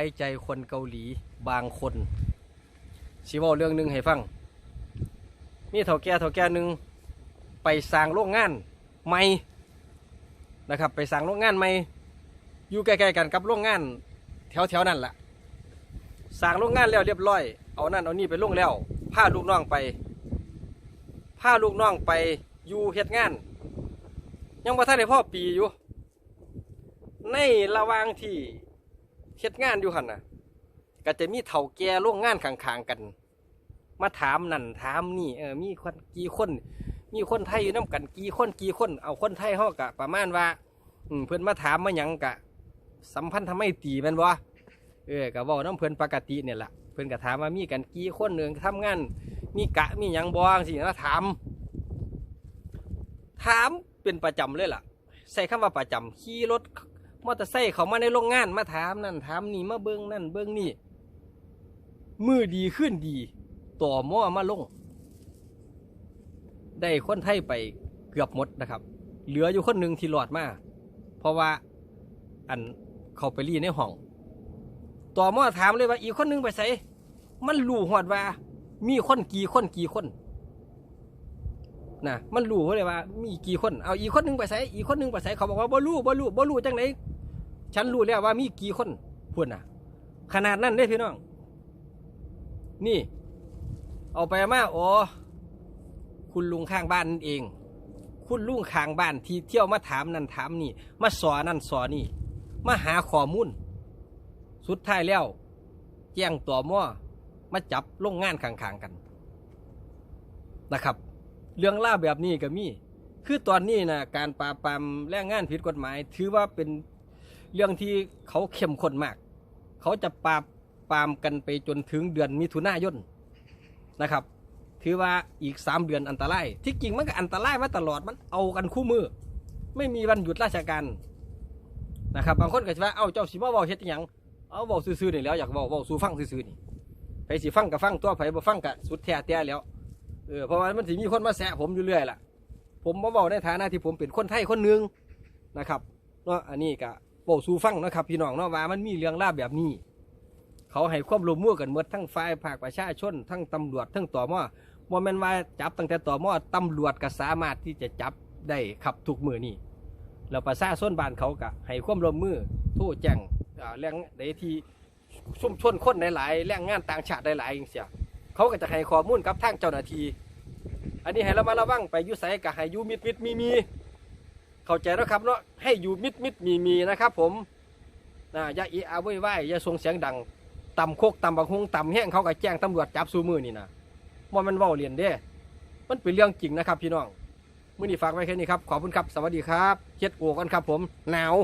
ายใจคนเกาหลีบางคนสิว่าเรื่องหนึ่งให้ฟัง มีเถ่าแก่เถ่าแก่หนึ่งไปสร้างโรงงานใหม่นะครับ ไปสร้างโรงงานใหม่อยู่ใกล้ๆกันกับโรงงาน แถวๆนั่นแหละสร้างโรงงานแล้วเรียบร้อย เอานั่นเอานี่ไปลงแล้วพาลูกน้องไปพาลูกน้องไปอยู่เฮ็ดงาน ยังบ่ทันได้พ่อปีอยู่ ในระหว่างที่ เฮ็ดงานอยู่หั่นน่ะ ก็จะมีเฒ่าแก่โรงงานข้างๆกัน มาถามนั่นถามนี่เออมีคนกี่คน มีคนไทยอยู่น้กันกี่คนกี่คน เอาคนไทยเฮากะประมาณว่า อืมเพิ่นมาถามมาหยังกะ สัมพันธ์ทำไมตีแม่นบ่เออก็เว้าน้ำเพิ่นปกติเนี่ยล่ะเพิ่นก็ถามว่ามีกันกี่คนหนึงทำงาน มีกะมีหยังบ่จังซี่นะถาม ถามเป็นประจำเลยล่ะ ใส่คำว่าประจำขี่รถ มอเตอร์ไซค์เขามาในโรงงานมาถามนั่นถามนี่มาเบิ้งนั่นเบิ้งนี่มือดีขึ้นดี ต่อมอมาลง ได้คนไทยไปเกือบหมดนะครับ เหลืออยู่คนหนึ่งที่หลอดมาเพราะว่าอันเขาไปรีในห้อง ต่อมอถามเลยว่าอีกคนหนึงไปใส่มันรู้หอดว่า มีคนกี่คนกี่คนนะมันรู้เลยว่า มีกี่คนเอาอีกคนหนึงไปใส่อีกคนหนึงไปใส่เขาบอกว่าบ่รู้บ่รู้บ่รู้จังไหน ฉันรู้แล้วว่ามีกี่คนพูดน่ะ ขนาดนั้นเด้พี่น้อง นี่ เอาไปมาโอ้คุณลุงข้างบ้านนั่นเอง คุณลุงข้างบ้านที่เที่ยวมาถามนั่นถามนี่ มาสอนนั่นสอนนี่ มาหาข้อมูลสุดท้ายแล้ว แจ้งตัวมั่วมาจับโรงงานข้างๆกันนะครับ เรื่องล่าแบบนี้ก็มี คือตอนนี้นะการปราบปรามแรงงานผิดกฎหมาย ถือว่าเป็น เรื่องที่เขาเข้มข้นมาก เขาจะปราบปรามกันไปจนถึงเดือนมิถุนายนนะครับ ถือว่าอีกสามเดือนอันตราย ที่จริงมันก็อันตรายมาตลอดมันเอากันคู่มือ ไม่มีวันหยุดราชการนะครับ บางคนก็จะว่าเอ้าเจ้าสิมาเว้าเฮ็ดยังเอาเว้าซื่อๆนี่แล้วอยากเว้าเว้าสู่ฟังซื่อๆนี่ไผสิฟังก็ฟังตัวไผบ่ฟังก็สุดแท้แต่แล้วเออเพราะว่ามันสิมีคนมาแซะผมอยู่เรื่อยล่ะ ผมมาบอกในฐานะที่ผมเป็นคนไทยคนนึงนะครับเนาะอันนี้ก็ บอกสู่ฟังนะครับพี่น้องเนาะว่ามันมีเรื่องล่าวแบบนี้ เขาให้ความร่วมมือกันหมดทั้งฝ่ายภาคประชาชน ทั้งตำรวจทั้งต่อมอบ่แม่นว่าจับตั้งแต่ต่อมอตำรวจก็สามารถที่จะจับได้ครับทุกมือนี่แล้วประชาชนบ้านเขาก็ให้ความร่วมมือโทรแจ้งอ่าแรงใดที่ชุมชนคนหลายๆแรงงานต่างชาติหลายๆอย่างเสียเขาก็จะให้ข้อมูลกับทางเจ้าหน้าที่อันนี้ให้เรามาระวังไปยุไสกับให้ยูมิดมิดมีมี เข้าใจแล้วครับเนาะให้อยู่มิดมิดมีมีนะครับผมนะอย่าอีอาไว้ไว้อย่าส่งเสียงดังต่ำโคกต่ำบังฮงต่ำแห้งเขาก็แจ้งตำรวจจับซูมือนี่นะว่ามันว่าเรียนเด้ มันเป็นเรื่องจริงนะครับพี่น้องมื่อนี้ฝากไว้แค่นี้ครับ ขอบคุณครับ สวัสดีครับเช็ดโอกันครับผม หนาว